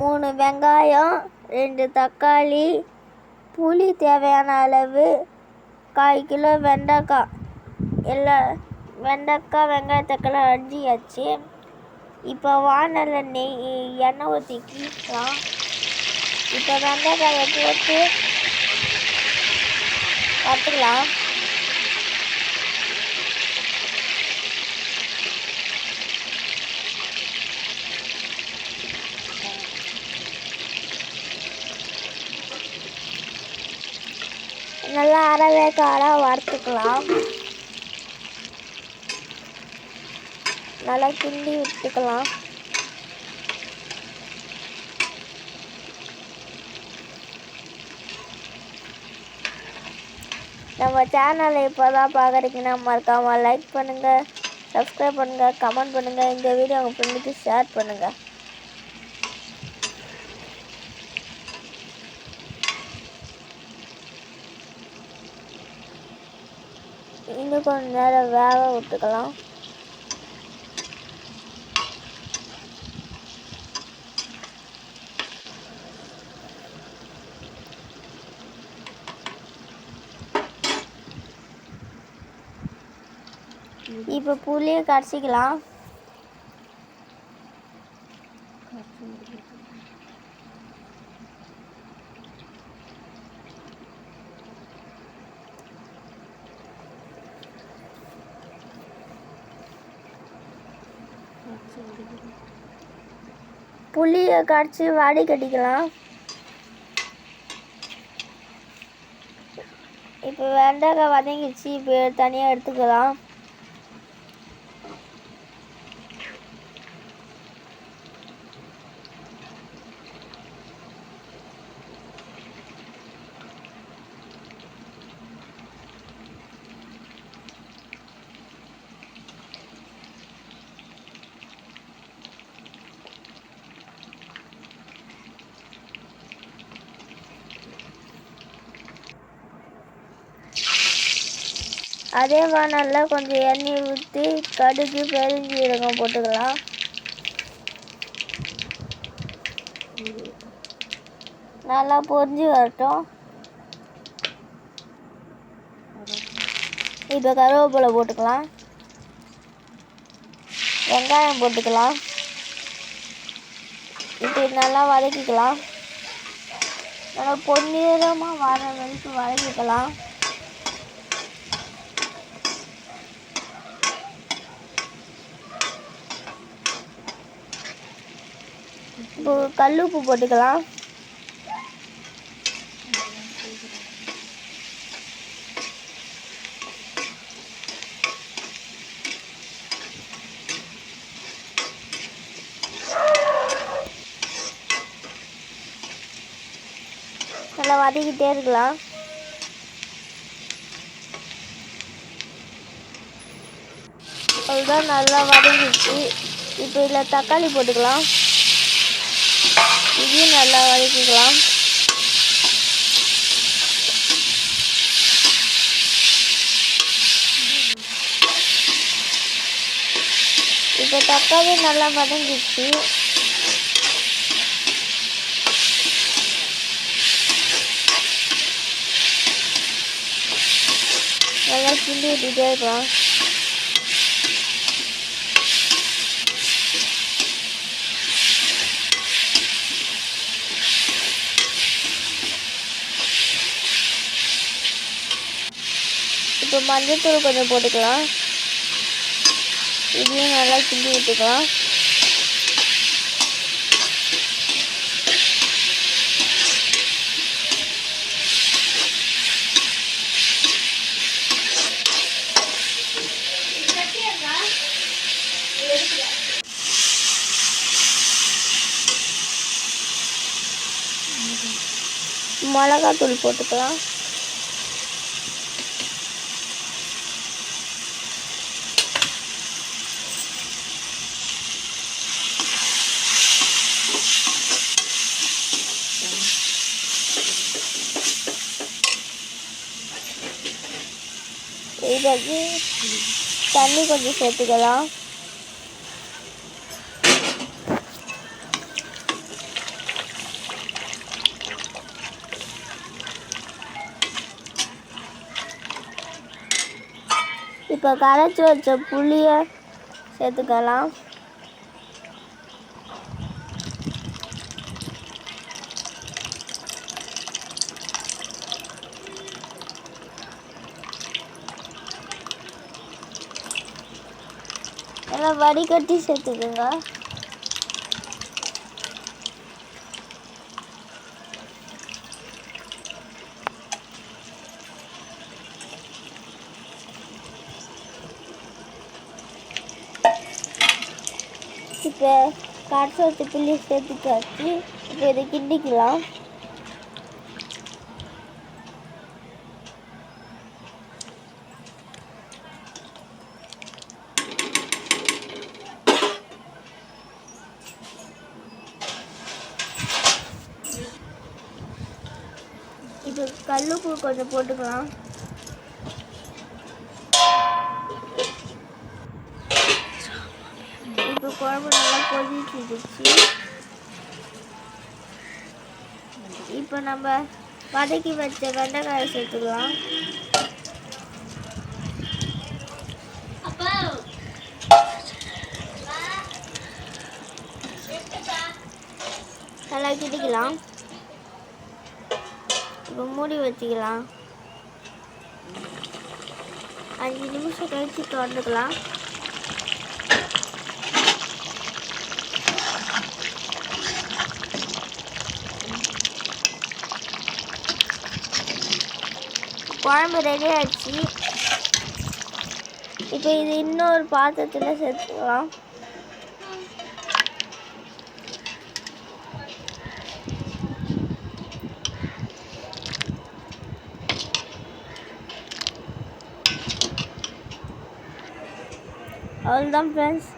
மூணு வெங்காயம் ரெண்டு தக்காளி புளி தேவையான அளவு கால் கிலோ வெண்டைக்காய். எல்லா வெண்டைக்காய் வெங்காய தக்காளி அரிஞ்சியாச்சு. இப்போ வானலில் நெய் எண்ணெய் ஊற்றிக்கலாம் இப்போ வெண்டைக்காயை போட்டு பார்த்துக்கலாம் நல்லா அரைவேக்காடாக வறுத்துக்கலாம். நல்லா கிண்டி விட்டுக்கலாம். நம்ம சேனலை இப்போ தான் பார்க்குறீங்கன்னா மறக்காமல் லைக் பண்ணுங்கள் சப்ஸ்கிரைப் பண்ணுங்கள் கமெண்ட் பண்ணுங்கள் இந்த வீடியோ உங்கள் ஃப்ரெண்டுக்கு ஷேர் பண்ணுங்கள் இன்னும் கொஞ்ச நேரம் வேக விட்டுக்கலாம். இப்போ புளியை கரைச்சிக்கலாம். புளியை வடி கட்டிக்கலாம். இப்போ வெண்டைக்காய் வதங்கிடுச்சு இப்போ தனியாக எடுத்துக்கலாம். அதே வானலில் கொஞ்சம் எண்ணெய் ஊற்றி கடுகு பெருஞ்சீரகம் போட்டுக்கலாம். நல்லா பொரிஞ்சு வரட்டும். இப்போ கருவேப்பிலை போட்டுக்கலாம். வெங்காயம் போட்டுக்கலாம். இப்போ நல்லா வதக்கிக்கலாம். நல்லா பொன்னிறமாக வர வரைக்கும் வதக்கிக்கலாம். இப்போ கல் உப்பு போட்டுக்கலாம். நல்லா வதக்கிட்டே இருக்கலாம். அதுதான் நல்லா வதங்கிடுச்சு. இப்போ இதில் தக்காளி போட்டுக்கலாம். இதையும் நல்லா வதக்கிக்கலாம் இப்போ தக்காளி நல்லா வதங்கிடுச்சு நல்லா கிண்டி விட்டுட்டே இருக்கலாம் இப்போ மஞ்சத்தூள் கொஞ்சம் போட்டுக்கலாம். இதையும் நல்லா கிண்டி விட்டுக்கலாம். மிளகாத்தூள் போட்டுக்கலாம். பிறகு தண்ணி கொஞ்சம் சேர்த்துக்கலாம். இப்போ கரைச்சி வச்ச புளியை சேர்த்துக்கலாம். எல்லாம் வடிகட்டி சேர்த்துக்குங்க இப்போ கரைச்சி வச்ச புளி சேர்த்துக்காச்சு இப்போ இதை கிண்டிக்கலாம் இப்போ கல்லுப்பு கொஞ்சம் போட்டுக்கலாம். இப்போ குழம்பு நல்லா கொதிச்சிடுச்சு இப்போ நம்ம வதக்கி வச்ச வெண்டைக்காயை சேர்த்துக்கலாம். நல்லா கிண்டிக்கலாம். இப்போ மூடி வச்சுக்கலாம். அஞ்சு நிமிஷம் கழித்து திறந்துக்கலாம். குழம்பு ரெடி ஆச்சு இப்போ இது இன்னொரு பாத்திரத்தில் சேர்த்துக்கலாம். அவ்வளோதான் ஃப்ரெண்ட்ஸ்